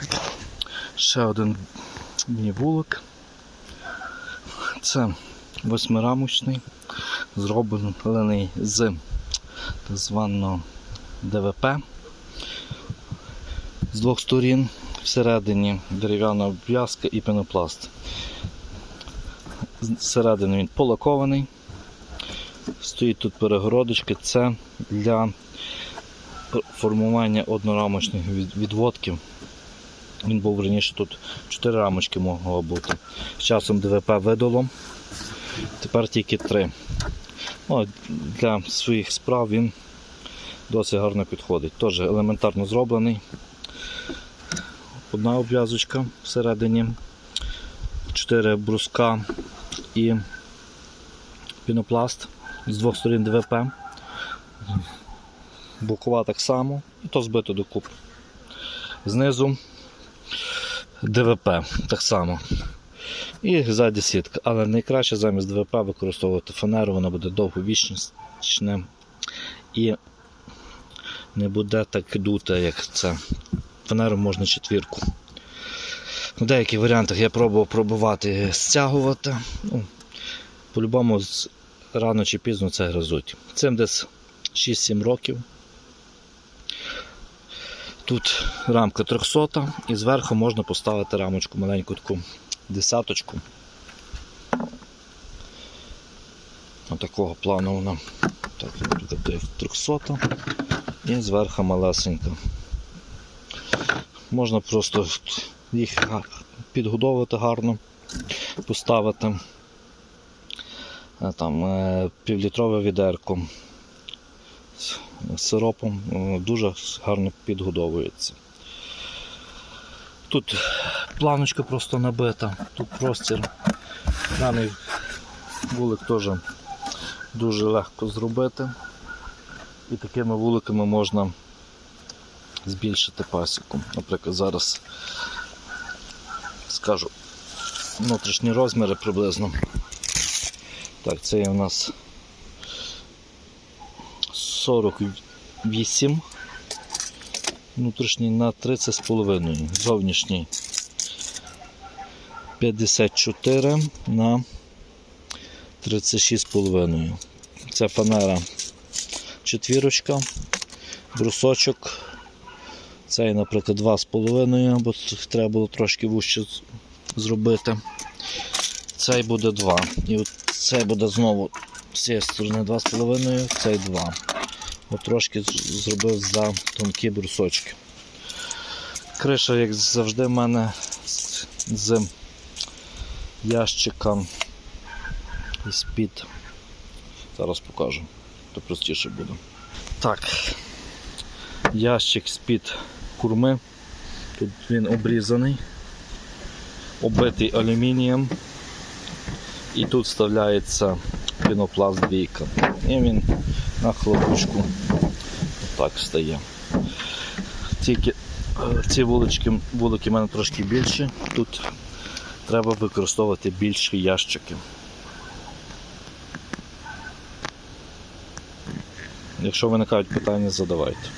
Так. Ще один мій. Це восьмирамочний, зроблений з так званого ДВП з двох сторін. Всередині дерев'яна обв'язка і пенопласт. Зсередини він полакований. Стоїть тут перегородочки. Це для формування однорамочних відводків. Він був раніше тут 4 рамочки могло бути. З часом ДВП видало. Тепер тільки 3. Ну, для своїх справ він досить гарно підходить. Теж елементарно зроблений. Одна обв'язочка всередині, 4 бруска і пінопласт з двох сторін ДВП. Бокова так само, і то збито докупи. Знизу ДВП так само. І ззаді сітка. Але найкраще замість ДВП використовувати фанеру, воно буде довговічне і не буде так дуте, як це. Фанеру можна четвірку. В деяких варіантах я пробував пробувати стягувати. Ну, по-любому рано чи пізно це гризуть. Цим десь 6-7 років. Тут рамка 300 і зверху можна поставити рамочку маленьку таку десяточку. Отакого плану вона. Так, наприклад, 300 і зверху малесенька. Можна просто їх підгодовувати гарно, поставити. Е, Там е, півлітрове відерко сиропом е, дуже гарно підгодовується. Тут планочка просто набита, тут простір. Даний вулик теж дуже легко зробити. І такими вуликами можна збільшити пасіку. Наприклад, зараз скажу внутрішні розміри приблизно. Так, це є у нас 48 внутрішній на 30,5, зовнішній 54 на 36,5. Це фанера четвірочка, брусочок. Цей, наприклад, 2,5, бо треба було трошки вужче зробити. Цей буде 2. І цей буде знову з цієї сторони 2,5, цей 2. Трошки зробив за тонкі брусочки. Криша, як завжди, в мене з, з ящика з-під. Зараз покажу, то простіше буде. Так, ящик з-під курми. Тут він обрізаний, оббитий алюмінієм. І тут вставляється пінопласт бійка. І він на хлопочку так стає. Тільки е, ці вулички, вулики в мене трошки більші. Тут треба використовувати більші ящики. Якщо виникають питання, задавайте.